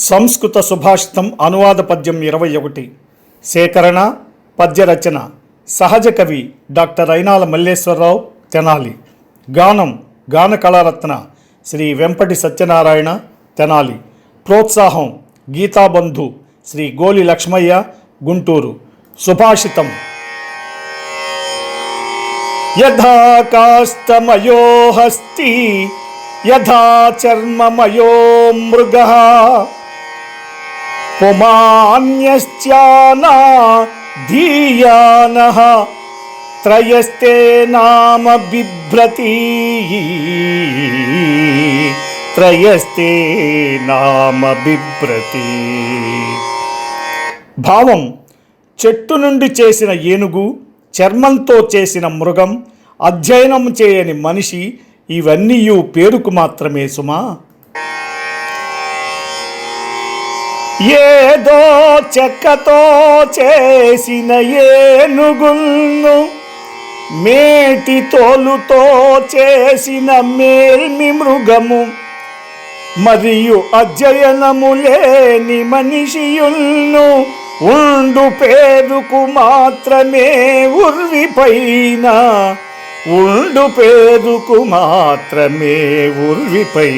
సంస్కృత సుభాషితం అనువాద పద్యం ఇరవై ఒకటి. సేకరణ పద్యరచన సహజ కవి డాక్టర్ అయినాల మల్లేశ్వరరావు తెనాలి. గానం గాన కళారత్న శ్రీ వెంపటి సత్యనారాయణ తెనాలి. ప్రోత్సాహం గీతాబంధు శ్రీ గోలి లక్ష్మయ్య గుంటూరు. సుభాషితం. యథా హస్తి యథా చర్మమయో మృగ పుమాన్యశ్చానా ధీయానః త్రయస్తే నామ బిభ్రతి త్రయస్తే నామ బిభ్రతి. భావం చెట్టు నుండి చేసిన ఏనుగు చర్మంతో చేసిన మృగం అధ్యయనం చేయని మనిషి ఇవన్నీ పేరుకు మాత్రమే సుమా? ఏదో చెక్కతో చేసిన ఏనుగుల్ను మేటి తోలుతో చేసిన మేల్మి మృగము. మరియు అధ్యయనము లేని మనిషియుల్ను ఉండు పేరుకు మాత్రమే ఉర్విపైన. ఉండు పేరుకు మాత్రమే ఉర్విపైన.